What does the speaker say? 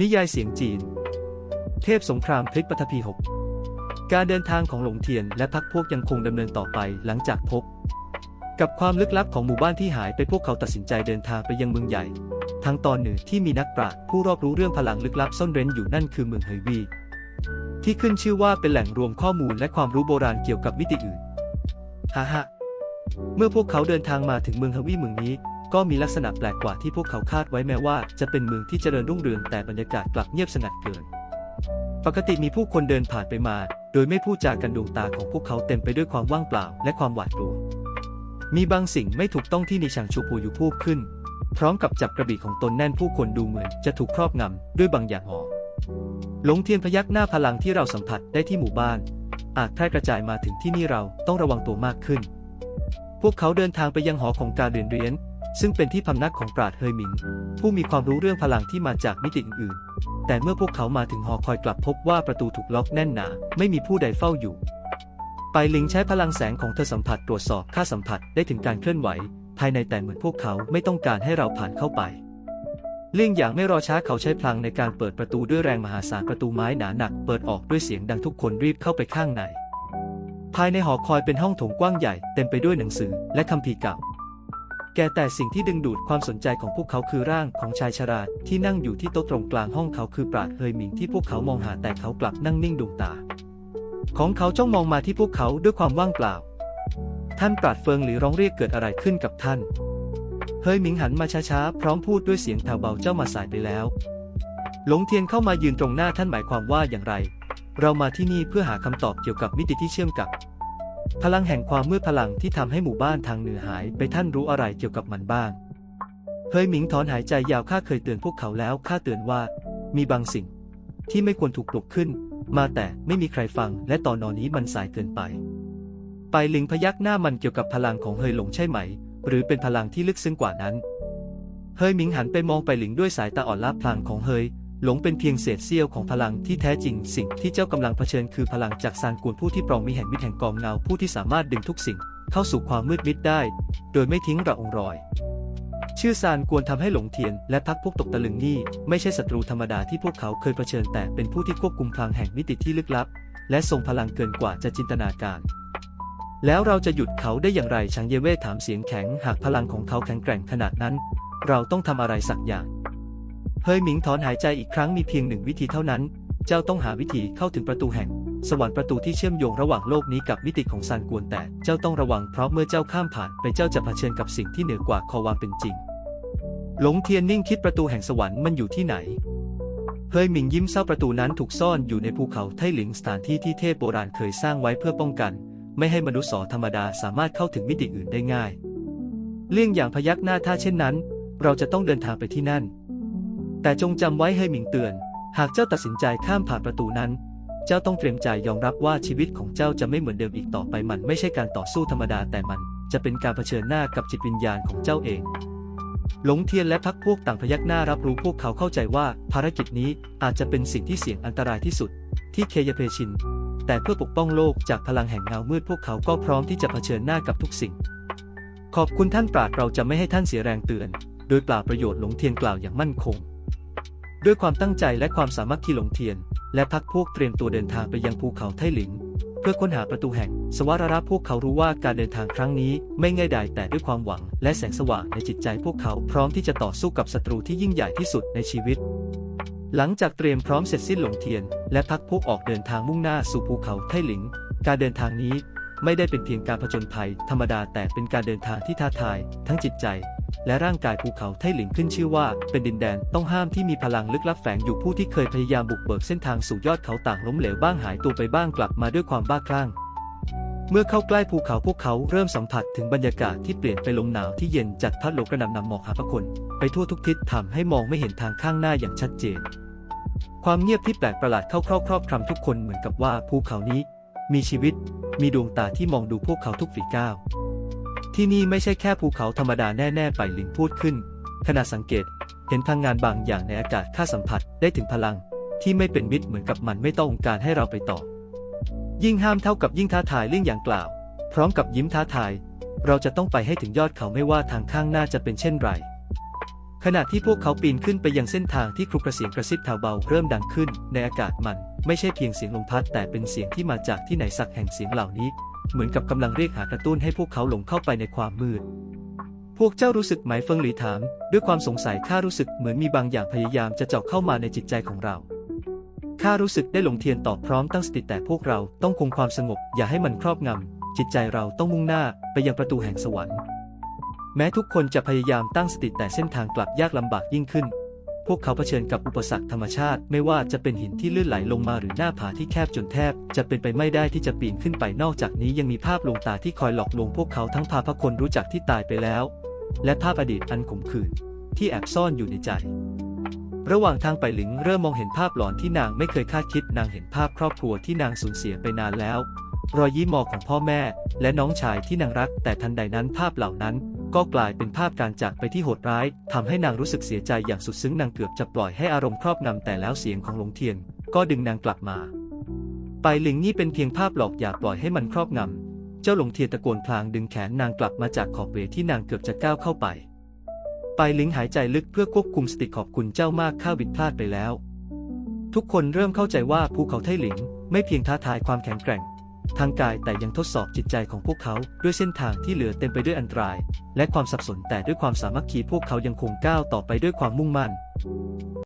นิยายเสียงจีน เทพสงครามพลิกปฐพีหกการเดินทางของหลงเทียนและพักพวกยังคงดำเนินต่อไปหลังจากพบ กับความลึกลับของหมู่บ้านที่หายไปพวกเขาตัดสินใจเดินทางไปยังเมืองใหญ่ ทางตอนเหนือที่มีนักปราชญ์ผู้รอบรู้เรื่องพลังลึกลับซ่อนเร้นอยู่นั่นคือเมืองเฮยวี ที่ขึ้นชื่อว่าเป็นแหล่งรวมข้อมูลและความรู้โบราณเกี่ยวกับมิติอื่นฮ่าฮ่าเมื่อพวกเขาเดินทางมาถึงเมืองเฮยวีเมืองนี้ ก็มีลักษณะแปลกกว่าที่พวกเขาคาดไว้แม้ว่าจะเป็นเมืองที่เจริญรุ่งเรืองแต่บรรยากาศกลับเงียบสงัดเกิน ปกติมีผู้คนเดินผ่านไปมา โดยไม่พูดจากันดวงตาของพวกเขาเต็มไปด้วยความว่างเปล่าและความหวาดกลัว มีบางสิ่งไม่ถูกต้องที่นิชางชูปูอยู่พูบขึ้น พร้อมกับจับกระบี่ของตนแน่นผู้คนดูเหมือนจะถูกครอบงำด้วยบางอย่างหอหลงเทียนพยักหน้าพลังที่เราสัมผัสได้ที่หมู่บ้าน อาจแพร่กระจายมาถึงที่นี่เราต้องระวังตัวมากขึ้น พวกเขาเดินทางไปยังหอของการเรียนเรียน ซึ่งเป็นที่พำนักของปราดเฮยหมิง ผู้มีความรู้เรื่องพลังที่มาจากมิติอื่นๆ แต่เมื่อพวกเขามาถึงหอคอยกลับพบว่าประตูถูกล็อกแน่นหนา ไม่มีผู้ใดเฝ้าอยู่ ไปลิงใช้พลังแสงของเธอสัมผัสตรวจสอบค่าสัมผัสได้ถึงการเคลื่อนไหว ภายในแต่เหมือนพวกเขาไม่ต้องการให้เราผ่านเข้าไปเลี่ยงอย่างไม่รอช้าเขาใช้พลังในการเปิดประตูด้วยแรงมหาศาลประตูไม้หนาหนัก เปิดออกด้วยเสียงดังทุกคนรีบเข้าไปข้างใน ภายในหอคอยเป็นห้องโถงกว้างใหญ่เต็มไปด้วยหนังสือและคัมภีร์เก่า แกแต่สิ่งที่ดึงดูดความสนใจของพวกเขาคือร่างของชายชราที่นั่งอยู่ที่โต๊ะตรงกลางห้องเขาคือปราดเฮยหมิงที่พวกเขามองหาแต่เขากลับนั่งนิ่งดวงตา ของเขาจ้องมองมาที่พวกเขาด้วยความว่างเปล่า ท่านปราดเฟิงหรือร้องเรียกเกิดอะไรขึ้นกับท่าน เฮยหมิงหันมาช้าๆพร้อมพูดด้วยเสียงแผ่วเบาเจ้ามาสายไปแล้ว หลงเทียนเข้ามายืนตรงหน้าท่านหมายความว่าอย่างไร เรามาที่นี่เพื่อหาคำตอบเกี่ยวกับมิติที่เชื่อมกับ พลังแห่งความมืดพลังที่ทำให้หมู่บ้านทางเหนือหายไปท่านรู้อะไรเกี่ยวกับมันบ้างเฮยหมิงถอนหายใจยาวข้าเคยเตือนพวกเขาแล้วข้าเตือนว่า มีบางสิ่ง ที่ไม่ควรถูกปลุกขึ้น มาแต่ไม่มีใครฟัง และตอนนอนนี้มันสายเกินไป ไปลิงพยักหน้ามันเกี่ยวกับพลังของเฮยหลงใช่ไหม หรือเป็นพลังที่ลึกซึ้งกว่านั้น เฮยหมิงหันไปมองไปหลิงด้วยสายตาอ่อนล้าพลางของเฮย หลงเป็นเพียงเศษเสี้ยวของพลังที่แท้จริง สิ่งที่เจ้ากำลังเผชิญคือพลังจากซานกวนผู้ที่ปรองมีแห่งมิตรแห่งกองเงาผู้ที่สามารถดึงทุกสิ่ง เข้าสู่ความมืดมิดได้ โดยไม่ทิ้งระองรอย ชื่อซานกวนทำให้หลงเทียน และพักพวกตกตะลึงนี่ไม่ใช่ศัตรูธรรมดาที่พวกเขาเคยเผชิญแต่เป็นผู้ที่ควบคุมพลังแห่งมิติที่ลึกลับ และทรงพลังเกินกว่าจะจินตนาการแล้วเราจะหยุดเขาได้อย่างไรชางเยเว่ถามเสียงแข็ง หากพลังของเขาแข็งแกร่งขนาดนั้น เราต้องทำอะไรสักอย่าง เฮยหมิงถอนหายใจอีกครั้งมีเพียงหนึ่งวิธีเท่านั้น เจ้าต้องหาวิธีเข้าถึงประตูแห่ง สวรรค์ประตูที่เชื่อมโยงระหว่างโลกนี้กับมิติของซานกวนแต่เจ้าต้องระวังเพราะเมื่อเจ้าข้ามผ่านไปเจ้าจะเผชิญกับสิ่งที่เหนือกว่าคอวามเป็นจริง หลงเทียนนิ่งคิดประตูแห่งสวรรค์มันอยู่ที่ไหนเฮยหมิงยิ้มเศร้าประตูนั้นถูกซ่อนอยู่ในภูเขาไทหลิงสถานที่ที่เทพโบราณเคยสร้างไว้เพื่อป้องกัน ไม่ให้มนุษย์สอธรรมดาสามารถเข้าถึงมิติอื่นได้ง่าย เลี่ยงอย่างพยักหน้าถ้าเช่นนั้น เราจะต้องเดินทางไปที่นั่น แต่จงจำไว้ให้หมิงเตือน หากเจ้าตัดสินใจข้ามผ่านประตูนั้น เจ้าต้องเตรียมใจยอมรับว่าชีวิตของเจ้าจะไม่เหมือนเดิมอีกต่อไปมันไม่ใช่การต่อสู้ธรรมดาแต่มันจะเป็นการเผชิญหน้ากับจิตวิญญาณของเจ้าเอง หลงเทียนและพักพวกต่างพยักหน้ารับรู้พวกเขาเข้าใจว่าภารกิจนี้อาจจะเป็นสิ่งที่เสี่ยงอันตรายที่สุด ที่เคยเพชิน แต่เพื่อปกป้องโลกจากพลังแห่งเงามืดพวกเขาก็พร้อมที่จะเผชิญหน้ากับทุกสิ่ง ขอบคุณท่านปราดเราจะไม่ให้ท่านเสียแรงเตือน โดยเปล่าประโยชน์หลงเทียนกล่าวอย่างมั่นคง ด้วยความตั้งใจและความสามัคคีหลงเทียน และพักพวกเตรียมตัวเดินทางไปยังภูเขาไทหลิง เพื่อค้นหาประตูแห่ง สวรรค์พวกเขารู้ว่าการเดินทางครั้งนี้ไม่ง่ายดายแต่ด้วยความหวัง และแสงสว่างในจิตใจพวกเขาพร้อมที่จะต่อสู้กับศัตรูที่ยิ่งใหญ่ที่สุดในชีวิต หลังจากเตรียมพร้อมเสร็จสิ้นหลงเทียน และพักพวกออกเดินทางมุ่งหน้าสู่ภูเขาไทหลิง การเดินทางนี้ไม่ได้เป็นเพียงการผจญภัยธรรมดาแต่เป็นการเดินทางที่ท้าทาย ทั้งจิตใจ และร่างกายภูเขาไทหลิงขึ้นชื่อว่า เป็นดินแดนต้องห้ามที่มีพลังลึกลับแฝงอยู่ผู้ที่เคยพยายามบุกเบิกเส้นทางสู่ยอดเขาต่างล้มเหลวบ้างหายตัวไปบ้างกลับมาด้วยความบ้าคลั่งเมื่อเข้าใกล้ภูเขาพวกเขาเริ่มสัมผัสถึงบรรยากาศที่เปลี่ยนไปลมหนาวที่เย็นจัดพัดโลกระหนำนำหมอกหาพระคนไปทั่วทุกทิศทำให้มองไม่เห็นทางข้างหน้าอย่างชัดเจน ความเงียบที่แปลกประหลาดเข้าครอบครอบครำทุกคนเหมือนกับว่าภูเขานี้ มีชีวิต มีดวงตาที่มองดูพวกเขาทุกฝีก้าว ที่นี่ไม่ใช่แค่ภูเขาธรรมดาแน่ๆไปลิงพูดขึ้น ขณะสังเกต เห็นพลังงานบางอย่างในอากาศข้าสัมผัสได้ถึงพลัง ที่ไม่เป็นมิตรเหมือนกับมันไม่ต้องการให้เราไปต่อ ยิ่งห้ามเท่ากับยิ่งท้าทายเรื่องอย่างกล่าว พร้อมกับยิ้มท้าทาย เราจะต้องไปให้ถึงยอดเขาไม่ว่าทางข้างหน้าจะเป็นเช่นไร ขณะที่พวกเขาปีนขึ้นไปยังเส้นทางที่ครุกระเสียงกระซิบแถวเบาเริ่มดังขึ้น ในอากาศมัน ไม่ใช่เพียงเสียงลมพัดแต่เป็นเสียงที่มาจากที่ไหนสักแห่งเสียงเหล่านี้ เหมือนกับกำลังเรียกหากระตุ้นให้พวกเขาหลงเข้าไปในความมืด พวกเจ้ารู้สึกไหมเฟิงหลีถาม ด้วยความสงสัยข้ารู้สึกเหมือนมีบางอย่างพยายามจะเจาะเข้ามาในจิตใจของเราข้ารู้สึกได้หลงเทียนตอบพร้อมตั้งสติแต่พวกเราต้องคงความสงบ อย่าให้มันครอบงำจิตใจเราต้องมุ่งหน้าไปยังประตูแห่งสวรรค์ แม้ทุกคนจะพยายามตั้งสติแต่เส้นทางกลับยากลำบากยิ่งขึ้น พวกเขาเผชิญกับอุปสรรคธรรมชาติ ไม่ว่าจะเป็นหินที่ลื่นไหลลงมาหรือหน้าผาที่แคบจนแทบ จะเป็นไปไม่ได้ที่จะปีนขึ้นไปนอกจากนี้ยังมีภาพลวงตาที่คอยหลอกลวงพวกเขาทั้งพาพระคนรู้จักที่ตายไปแล้ว และภาพอดีตอันขมขื่นที่แอบซ่อนอยู่ในใจ ระหว่างทางไปหลิงเริ่มมองเห็นภาพหลอนที่นางไม่เคยคาดคิดนางเห็นภาพครอบครัวที่นางสูญเสียไปนานแล้ว รอยยิ้มมองของพ่อแม่ และน้องชายที่นางรัก แต่ทันใดนั้นภาพเหล่านั้น ก็กลายเป็นภาพการจากไปที่โหดร้ายทำให้นางรู้สึกเสียใจอย่างสุดซึ้งนางเกือบจะปล่อยให้อารมณ์ครอบงำแต่แล้วเสียงของหลงเทียน ก็ดึงนางกลับมา ไปหลิงนี่เป็นเพียงภาพหลอกอย่าปล่อยให้มันครอบงำเจ้าหลงเทียนตะโกนพลางดึงแขนนางกลับมาจากขอบเวที่นางเกือบจะก้าวเข้าไป ไปหลิงหายใจลึกเพื่อควบคุมสติขอบคุณเจ้ามากข้าวิดพลาดไปแล้ว ทุกคนเริ่มเข้าใจว่าภูเขาไทหลิงไม่เพียงท้าทายความแข็งแกร่ง ทางกายแต่ยังทดสอบจิตใจของพวกเขาด้วยเส้นทางที่เหลือเต็มไปด้วยอันตราย และความสับสนแต่ด้วยความสามัคคีพวกเขายังคงก้าวต่อไปด้วยความมุ่งมั่น